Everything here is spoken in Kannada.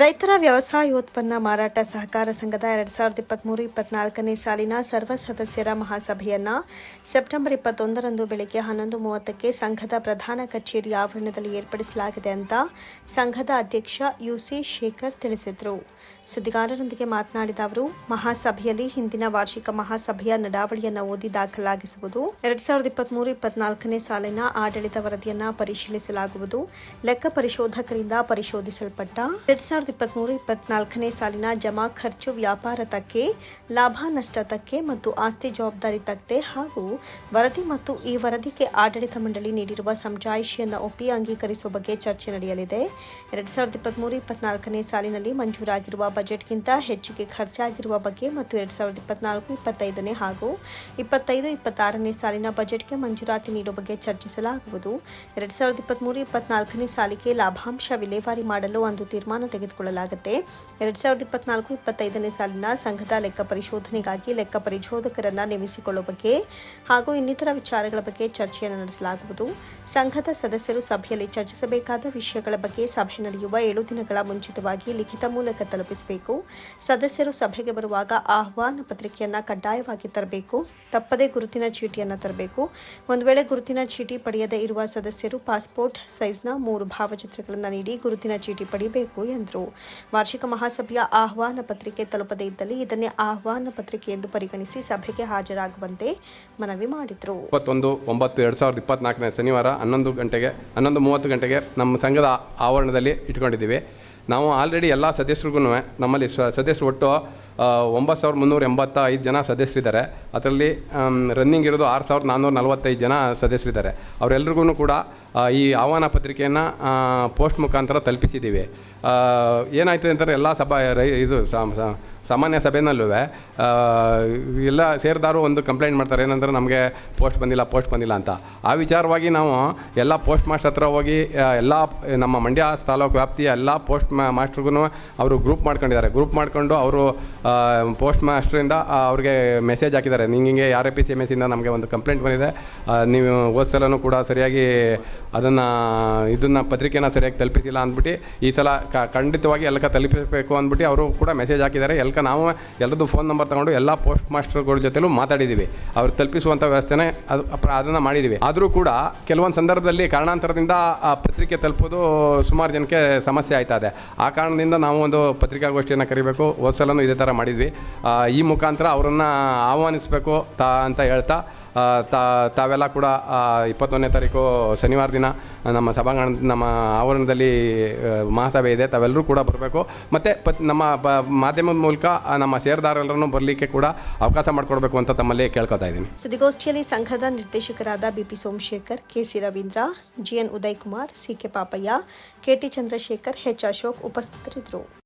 ರೈತರ ವ್ಯವಸಾಯೋತ್ಪನ್ನ ಮಾರಾಟ ಸಹಕಾರ ಸಂಘದ ಎರಡ್ ಸಾವಿರದ ಇಪ್ಪತ್ಮೂರು ಇಪ್ಪತ್ನಾಲ್ಕನೇ ಸಾಲಿನ ಸರ್ವ ಸದಸ್ಯರ ಮಹಾಸಭೆಯನ್ನ ಸೆಪ್ಟೆಂಬರ್ ಇಪ್ಪತ್ತೊಂದರಂದು ಬೆಳಗ್ಗೆ ಹನ್ನೊಂದು ಮೂವತ್ತಕ್ಕೆ ಸಂಘದ ಪ್ರಧಾನ ಕಚೇರಿ ಆವರಣದಲ್ಲಿ ಏರ್ಪಡಿಸಲಾಗಿದೆ ಅಂತ ಸಂಘದ ಅಧ್ಯಕ್ಷ ಯುಸಿ ಶೇಖರ್ ತಿಳಿಸಿದರು. ಸುದ್ದಿಗಾರರೊಂದಿಗೆ ಮಾತನಾಡಿದ ಅವರು, ಮಹಾಸಭೆಯಲ್ಲಿ ಹಿಂದಿನ ವಾರ್ಷಿಕ ಮಹಾಸಭೆಯ ನಡಾವಳಿಯನ್ನು ಓದಿ ದಾಖಲಾಗಿಸುವುದು, ಎರಡ್ ಸಾವಿರದ ಇಪ್ಪತ್ಮೂರು ಇಪ್ಪತ್ನಾಲ್ಕನೇ ಸಾಲಿನ ಆಡಳಿತ ವರದಿಯನ್ನ ಪರಿಶೀಲಿಸಲಾಗುವುದು, ಲೆಕ್ಕ ಪರಿಶೋಧಕರಿಂದ ಪರಿಶೋಧಿಸಲ್ಪಟ್ಟ, ಎರಡ್ ಸಾವಿರದ ಇಪ್ಪತ್ಮೂರು, ಇಪ್ಪತ್ನಾಲ್ಕನೇ ಸಾಲಿನ ಜಮಾ ಖರ್ಚು ವ್ಯಾಪಾರ ತಕ್ಕೆ, ಲಾಭ ನಷ್ಟ ತಕ್ಕೆ ಮತ್ತು ಆಸ್ತಿ ಜವಾಬ್ದಾರಿ ತಕ್ಕೆ ಹಾಗೂ ವರದಿ ಮತ್ತು ಈ ವರದಿಗೆ ಆಡಳಿತ ಮಂಡಳಿ ನೀಡಿರುವ ಸಮಜಾಯಿಷಿಯನ್ನು ಒಪ್ಪಿ ಅಂಗೀಕರಿಸುವ ಬಗ್ಗೆ ಚರ್ಚೆ ನಡೆಯಲಿದೆ. ಎರಡ್ ಸಾವಿರದ ಇಪ್ಪತ್ತ್ಮೂರು ಇಪ್ಪತ್ನಾಲ್ಕನೇ ಸಾಲಿನಲ್ಲಿ ಮಂಜೂರಾಗಿರುವ ಬಜೆಟ್ಗಿಂತ ಹೆಚ್ಚಿಗೆ ಖರ್ಚಾಗಿರುವ ಬಗ್ಗೆ ಮತ್ತು ಎರಡ್ ಸಾವಿರದ ಇಪ್ಪತ್ನಾಲ್ಕು, ಇಪ್ಪತ್ತೈದನೇ ಹಾಗೂ ಇಪ್ಪತ್ತೈದು, ಇಪ್ಪತ್ತಾರನೇ ಸಾಲಿನ ಬಜೆಟ್ಗೆ ಮಂಜೂರಾತಿ ನೀಡುವ ಬಗ್ಗೆ ಚರ್ಚಿಸಲಾಗುವುದು. ಎರಡ್ ಸಾವಿರದ ಇಪ್ಪತ್ತ್ಮೂರು ಇಪ್ಪತ್ನಾಲ್ಕನೇ ಸಾಲಿಗೆ ಲಾಭಾಂಶ ವಿಲೇವಾರಿ ಮಾಡಲು ಒಂದು ತೀರ್ಮಾನ ತೆಗೆದುಕೊಳ್ಳಲಾಗುತ್ತೆ. ಎರಡ್ ಸಾವಿರದ ಇಪ್ಪತ್ನಾಲ್ಕು, ಇಪ್ಪತ್ತೈದನೇ ಸಾಲಿನ ಸಂಘದ ಲೆಕ್ಕ ಪರಿಶೋಧನೆಗಾಗಿ ಲೆಕ್ಕ ಪರಿಶೋಧಕರನ್ನ ನೇಮಿಸಿಕೊಳ್ಳುವ ಬಗ್ಗೆ ಹಾಗೂ ಇನ್ನಿತರ ವಿಚಾರಗಳ ಬಗ್ಗೆ ಚರ್ಚೆಯನ್ನು ನಡೆಸಲಾಗುವುದು. ಸಂಘದ ಸದಸ್ಯರು ಸಭೆಯಲ್ಲಿ ಚರ್ಚಿಸಬೇಕಾದ ವಿಷಯಗಳ ಬಗ್ಗೆ ಸಭೆ ನಡೆಯುವ ಏಳು ದಿನಗಳ ಮುಂಚಿತವಾಗಿ ಲಿಖಿತ ಮೂಲಕ ತಲುಪಿಸಬೇಕು. ಸದಸ್ಯರು ಸಭೆಗೆ ಬರುವಾಗ ಆಹ್ವಾನ ಪತ್ರಿಕೆಯನ್ನ ಕಡ್ಡಾಯವಾಗಿ ತರಬೇಕು. ತಪ್ಪದೇ ಗುರುತಿನ ಚೀಟಿಯನ್ನು ತರಬೇಕು. ಒಂದು ವೇಳೆ ಗುರುತಿನ ಚೀಟಿ ಪಡೆಯದೇ ಇರುವ ಸದಸ್ಯರು ಪಾಸ್ಪೋರ್ಟ್ ಸೈಜ್ನ ಮೂರು ಭಾವಚಿತ್ರಗಳನ್ನು ನೀಡಿ ಗುರುತಿನ ಚೀಟಿ ಪಡೆಯಬೇಕು, ಎಂದರು. ವಾರ್ಷಿಕ ಮಹಾಸಭೆಯ ಆಹ್ವಾನ ಪತ್ರಿಕೆ ತಲುಪದೇ ಇದ್ದಲ್ಲಿ ಇದನ್ನೇ ಆಹ್ವಾನ ಪತ್ರಿಕೆ ಎಂದು ಪರಿಗಣಿಸಿ ಸಭೆಗೆ ಹಾಜರಾಗುವಂತೆ ಮನವಿ ಮಾಡಿದರು. ಇಪ್ಪತ್ತೊಂದು, ಒಂಬತ್ತು, ಎರಡು ಸಾವಿರದ ಇಪ್ಪತ್ನಾಲ್ಕನೇ ಶನಿವಾರ ಹನ್ನೊಂದು ಗಂಟೆಗೆ, ಹನ್ನೊಂದು ಮೂವತ್ತು ಗಂಟೆಗೆ ನಮ್ಮ ಸಂಘದ ಆವರಣದಲ್ಲಿ ಇಟ್ಕೊಂಡಿದ್ದೀವಿ. ನಾವು ಆಲ್ರೆಡಿ ಎಲ್ಲ ಸದಸ್ಯರಿಗೂ ನಮ್ಮಲ್ಲಿ ಸದಸ್ಯರು ಒಟ್ಟು ಒಂಬತ್ತು ಸಾವಿರದ ಮುನ್ನೂರ ಎಂಬತ್ತ ಐದು ಜನ ಸದಸ್ಯರಿದ್ದಾರೆ. ಅದರಲ್ಲಿ ರನ್ನಿಂಗ್ ಇರೋದು ಆರು ಸಾವಿರದ ನಾನ್ನೂರ ನಲವತ್ತೈದು ಜನ ಸದಸ್ಯರಿದ್ದಾರೆ. ಅವರೆಲ್ರಿಗೂ ಕೂಡ ಈ ಆಹ್ವಾನ ಪತ್ರಿಕೆಯನ್ನು ಪೋಸ್ಟ್ ಮುಖಾಂತರ ತಲುಪಿಸಿದ್ದೀವಿ. ಏನಾಯಿತು ಅಂತಂದರೆ, ಎಲ್ಲ ಸಭಾ, ರೈ, ಇದು ಸಾ- ಸಾಮಾನ್ಯ ಸಭೆಯಲ್ಲೂ ಎಲ್ಲ ಸೇರಿದಾರು ಒಂದು ಕಂಪ್ಲೇಂಟ್ ಮಾಡ್ತಾರೆ, ಏನಂದ್ರೆ ನಮಗೆ ಪೋಸ್ಟ್ ಬಂದಿಲ್ಲ ಪೋಸ್ಟ್ ಬಂದಿಲ್ಲ ಅಂತ. ಆ ವಿಚಾರವಾಗಿ ನಾವು ಎಲ್ಲ ಪೋಸ್ಟ್ ಮಾಸ್ಟರ್ ಹತ್ರ ಹೋಗಿ ಎಲ್ಲ ನಮ್ಮ ಮಂಡ್ಯ ತಾಲೂಕು ವ್ಯಾಪ್ತಿಯ ಎಲ್ಲ ಪೋಸ್ಟ್ ಮಾಸ್ಟ್ರಿಗೂ ಅವರು ಗ್ರೂಪ್ ಮಾಡ್ಕೊಂಡಿದ್ದಾರೆ. ಗ್ರೂಪ್ ಮಾಡಿಕೊಂಡು ಅವರು ಪೋಸ್ಟ್ ಮಾಸ್ಟ್ರಿಂದ ಅವ್ರಿಗೆ ಮೆಸೇಜ್ ಹಾಕಿದ್ದಾರೆ. ನಿಂಗೆ R A P C M ಎಸ್ಸಿಂದ ನಮಗೆ ಒಂದು ಕಂಪ್ಲೇಂಟ್ ಬಂದಿದೆ. ನೀವು ಓದ್ಸಲೂ ಕೂಡ ಸರಿಯಾಗಿ ಅದನ್ನು, ಇದನ್ನು ಪತ್ರಿಕೆನ ಸರಿಯಾಗಿ ತಲುಪಿಸಿಲ್ಲ ಅಂದ್ಬಿಟ್ಟು ಈ ಸಲ ಖಂಡಿತವಾಗಿ ಎಲ್ಲ ತಲುಪಿಸಬೇಕು ಅಂದ್ಬಿಟ್ಟು ಅವರು ಕೂಡ ಮೆಸೇಜ್ ಹಾಕಿದ್ದಾರೆ. ಎಲ್ಲಕ ನಾವು ಎಲ್ಲರದ್ದು ಫೋನ್ ನಂಬರ್ ತಗೊಂಡು ಎಲ್ಲ ಪೋಸ್ಟ್ ಮಾಸ್ಟರ್ಗಳ ಜೊತೆಲೂ ಮಾತಾಡಿದ್ದೀವಿ ಅವ್ರು ತಲುಪಿಸುವಂಥ ವ್ಯವಸ್ಥೆನೇ ಅದು ಅದನ್ನು ಮಾಡಿದ್ದೀವಿ ಆದರೂ ಕೂಡ ಕೆಲವೊಂದು ಸಂದರ್ಭದಲ್ಲಿ ಕಾರಣಾಂತರದಿಂದ ಆ ಪತ್ರಿಕೆ ತಲುಪೋದು ಸುಮಾರು ಜನಕ್ಕೆ ಸಮಸ್ಯೆ ಆಯ್ತಾ ಇದೆ ಆ ಕಾರಣದಿಂದ ನಾವು ಒಂದು ಪತ್ರಿಕಾಗೋಷ್ಠಿಯನ್ನು ಕರಿಬೇಕು, ಹೋದ ಸಲನೂ ಇದೇ ಥರ ಮಾಡಿದ್ವಿ. ಈ ಮುಖಾಂತರ ಅವರನ್ನು ಆಹ್ವಾನಿಸಬೇಕು ತಾ ಅಂತ ಹೇಳ್ತಾ ತಾ, ತಾವೆಲ್ಲ ಕೂಡ ಇಪ್ಪತ್ತೊಂದನೇ ತಾರೀಕು ಶನಿವಾರ ದಿನ ನಮ್ಮ ಸಭಾಂಗಣ, ನಮ್ಮ ಆವರಣದಲ್ಲಿ ಮಹಾಸಭೆ ಇದೆ, ತಾವೆಲ್ಲರೂ ಕೂಡ ಬರಬೇಕು. ಮತ್ತು ಪತ್, ನಮ್ಮ ಮಾಧ್ಯಮದ ಮೂಲಕ ಆ, ನಮ್ಮ ಷೇರುದಾರರೆಲ್ಲರನ್ನು ಬರಲಿಕ್ಕೆ ಕೂಡ ಅವಕಾಶ ಮಾಡಿಕೊಡ್ಬೇಕು ಅಂತ ತಮ್ಮಲ್ಲಿ ಕೇಳ್ಕೊತಾ ಇದ್ದೀನಿ. ಸುದ್ದಿಗೋಷ್ಠಿಯಲ್ಲಿ ಸಂಘದ ನಿರ್ದೇಶಕರಾದ BP Somashekhar KC Ravindra GN Uday Kumar CK Papaiah K T Chandrashekhar H Ashok ಉಪಸ್ಥಿತರಿದ್ದರು.